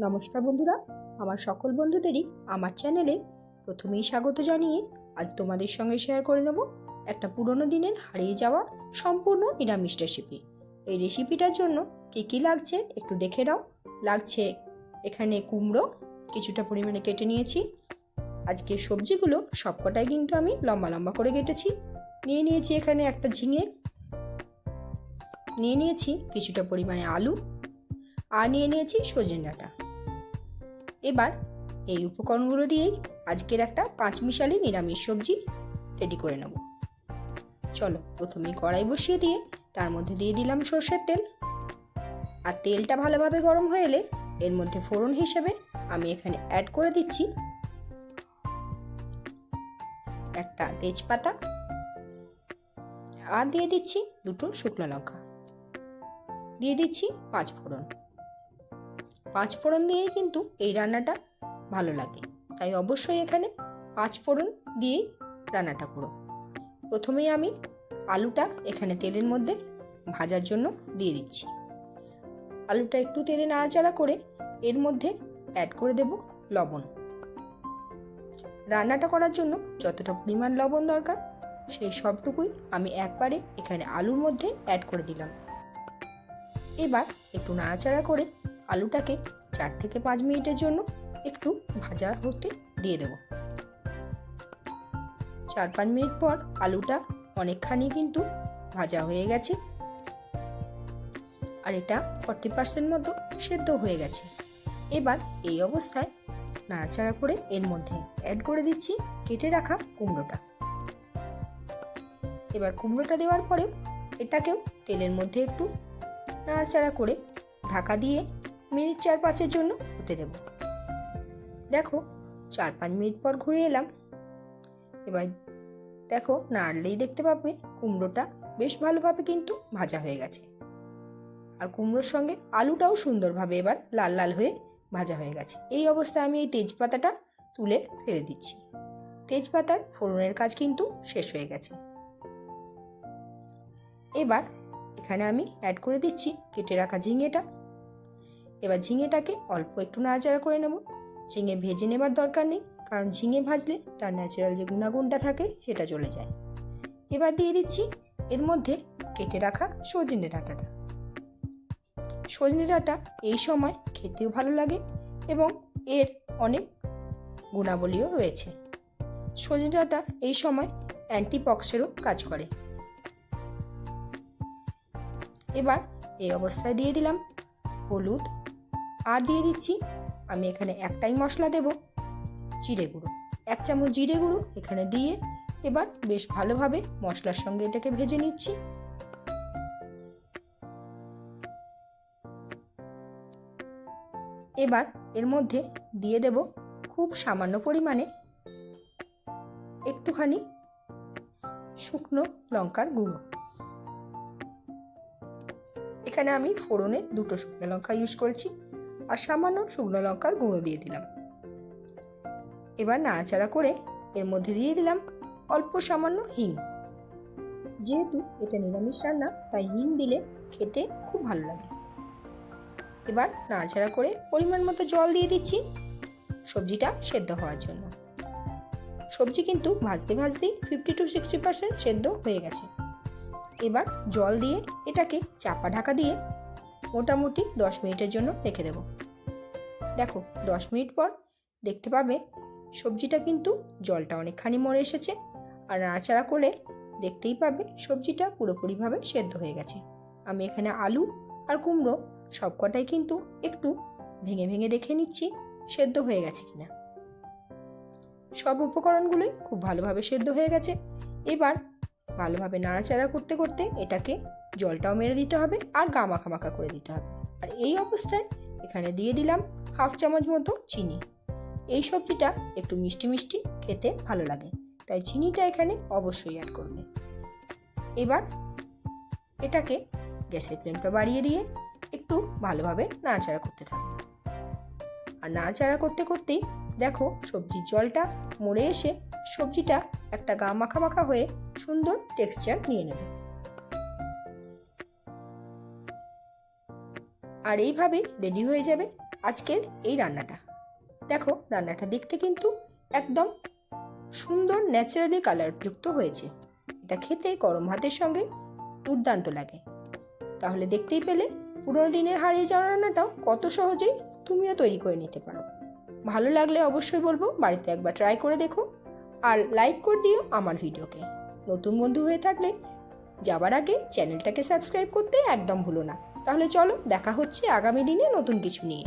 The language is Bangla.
নমস্কার বন্ধুরা, আমার সকল বন্ধুদেরই আমার চ্যানেলে প্রথমেই স্বাগত জানিয়ে আজ তোমাদের সঙ্গে শেয়ার করে নেব একটা পুরনো দিনের হারিয়ে যাওয়া সম্পূর্ণ নিরামিষ রেসিপি এই রেসিপিটার জন্য কী কী লাগছে একটু দেখে নাও। লাগছে এখানে কুমড়ো, কিছুটা পরিমাণে কেটে নিয়েছি। আজকে সবজিগুলো সবকটাই কিন্তু আমি লম্বা লম্বা করে কেটেছি। নিয়ে নিয়েছি এখানে একটা ঝিঙে। নিয়ে নিয়েছি কিছুটা পরিমাণে আলু। আর নিয়ে নিয়েছি সজনে ডাঁটা। এবার এই উপকরণগুলো দিয়েই আজকের একটা পাঁচমিশালি নিরামিষ সবজি রেডি করে নেব। চলো প্রথমেই কড়াই বসিয়ে দিয়ে তার মধ্যে দিয়ে দিলাম সর্ষের তেল। আর তেলটা ভালোভাবে গরম হয়ে এলে এর মধ্যে ফোড়ন হিসেবে আমি এখানে অ্যাড করে দিচ্ছি একটা তেজপাতা আর দিয়ে দিচ্ছি দুটো শুকনো লঙ্কা। দিয়ে দিচ্ছি পাঁচ ফোড়ন। পাঁচ ফোড়ন দিয়েই কিন্তু এই রান্নাটা ভালো লাগে। তাই অবশ্যই এখানে পাঁচ ফোড়ন দিয়েই রান্নাটা করো। প্রথমেই আমি আলুটা এখানে তেলের মধ্যে ভাজার জন্য দিয়ে দিচ্ছি। আলুটা একটু তেলে নাড়াচাড়া করে এর মধ্যে অ্যাড করে দেব লবণ। রান্নাটা করার জন্য যতটা পরিমাণ লবণ দরকার, সেই সবটুকুই আমি একবারে এখানে আলুর মধ্যে অ্যাড করে দিলাম। এবার একটু নাড়াচাড়া করে আলুটাকে চার থেকে পাঁচ মিনিটের জন্য একটু ভাজা হতে দিয়ে দেব। চার পাঁচ মিনিট পর আলুটা অনেকখানি কিন্তু ভাজা হয়ে গেছে। আর এটা ফর্টি পার্সেন্ট মতো সেদ্ধ হয়ে গেছে। এবার এই অবস্থায় নাড়াচাড়া করে এর মধ্যে অ্যাড করে দিচ্ছি কেটে রাখা কুমড়োটা। এবার কুমড়োটা দেওয়ার পরেও এটাকেও তেলের মধ্যে একটু নাড়াচাড়া করে ঢাকা দিয়ে মিনিট চার পাঁচের জন্য হতে দেব। দেখো, চার পাঁচ মিনিট পর ঘুরে এলাম। এবার দেখো নাড়লেই দেখতে পাবে, কুমড়োটা বেশ ভালোভাবে কিন্তু ভাজা হয়ে গেছে। আর কুমড়োর সঙ্গে আলুটাও সুন্দরভাবে এবার লাল লাল হয়ে ভাজা হয়ে গেছে। এই অবস্থায় আমি এই তেজপাতাটা তুলে ফেলে দিচ্ছি। তেজপাতার ফোড়নের কাজ কিন্তু শেষ হয়ে গেছে। এবার এখানে আমি অ্যাড করে দিচ্ছি কেটে রাখা ঝিঙেটা। এবার ঝিঙেটাকে অল্প একটু নাড়াচাড়া করে নেব। ঝিঙে ভেজে নেবার দরকার নেই, কারণ ঝিঙে ভাজলে তার ন্যাচারাল যে গুণাগুণটা থাকে সেটা চলে যায়। এবার দিয়ে দিচ্ছি এর মধ্যে কেটে রাখা সজনে ডাঁটাটা। সজনে ডাঁটা এই সময় খেতেও ভালো লাগে এবং এর অনেক গুণাবলীও রয়েছে। সজনে ডাঁটা এই সময় অ্যান্টিপক্সেরও কাজ করে। এবার এই অবস্থায় দিয়ে দিলাম হলুদ আর দিয়ে দিচ্ছি। আমি এখানে একটাই মশলা দেব। জিরে গুঁড়ো। এক চামচ জিরে গুঁড়ো এখানে দিয়ে এবার বেশ ভালোভাবে মশলার সঙ্গে এটাকে ভেজে নিচ্ছি। এবার এর মধ্যে দিয়ে দেব খুব সামান্য পরিমাণে একটুখানি শুকনো লঙ্কার গুঁড়ো। এখানে আমি ফোড়নে দুটো শুকনো লঙ্কা ইউজ করেছি। আর সামান্য শুকনো লঙ্কার গুঁড়ো দিয়ে দিলাম। এবার নাড়াচাড়া করে এর মধ্যে দিয়ে দিলাম অল্প সামান্য হিং। যেহেতু এটা নিরামিষ রান্না, তাই হিং দিলে খেতে খুব ভালো লাগে। এবার নাড়াচাড়া করে পরিমাণ মতো জল দিয়ে দিচ্ছি সবজিটা সেদ্ধ হওয়ার জন্য। সবজি কিন্তু ভাজতে ভাজতেই ফিফটি টু সিক্সটি পার্সেন্ট সেদ্ধ হয়ে গেছে। এবার জল দিয়ে এটাকে চাপা ঢাকা দিয়ে মোটামুটি দশ মিনিটের জন্য রেখে দেব। দেখো, দশ মিনিট পর দেখতে পাবে সবজিটা কিন্তু জলটা অনেকখানি মরে এসেছে আর নাড়াচাড়া করলে দেখতেই পাবে সবজিটা পুরোপুরিভাবে সেদ্ধ হয়ে গেছে। আমি এখানে আলু আর কুমড়ো সবকটাই কিন্তু একটু ভেঙে ভেঙে দেখে নিচ্ছি সেদ্ধ হয়ে গেছে কিনা। সব উপকরণগুলোই খুব ভালোভাবে সেদ্ধ হয়ে গেছে। এবার ভালোভাবে নাড়াচাড়া করতে করতে এটাকে জলটাও মেরে দিতে হবে আর গা মাখা মাখা করে দিতে হবে। আর এই অবস্থায় এখানে দিয়ে দিলাম হাফ চামচ মতো চিনি। এই সবজিটা একটু মিষ্টি মিষ্টি খেতে ভালো লাগে, তাই চিনিটা এখানে অবশ্যই অ্যাড করবে। এবার এটাকে গ্যাসের ফ্লেমটা বাড়িয়ে দিয়ে একটু ভালোভাবে নাড়াচাড়া করতে থাকবে। আর নাড়াচাড়া করতে করতেই দেখো সবজির জলটা মরে এসে সবজিটা একটা গা মাখা মাখা হয়ে সুন্দর টেক্সচার নিয়ে নেবে। আর এইভাবেই রেডি হয়ে যাবে আজকের এই রান্নাটা। দেখো রান্নাটা দেখতে কিন্তু একদম সুন্দর ন্যাচারালি কালারযুক্ত হয়েছে। এটা খেতে গরম ভাতের সঙ্গে দুর্দান্ত লাগে। তাহলে দেখতেই পেলে পুরোনো দিনের হারিয়ে যাওয়া রান্নাটাও কত সহজেই তুমিও তৈরি করে নিতে পারো। ভালো লাগলে অবশ্যই বলব বাড়িতে একবার ট্রাই করে দেখো। আর লাইক করে দিও আমার ভিডিওকে। নতুন বন্ধু হয়ে থাকলে যাবার আগে চ্যানেলটাকে সাবস্ক্রাইব করতে একদম ভুলো না। তাহলে চলো দেখা হচ্ছে আগামী দিনে নতুন কিছু নিয়ে।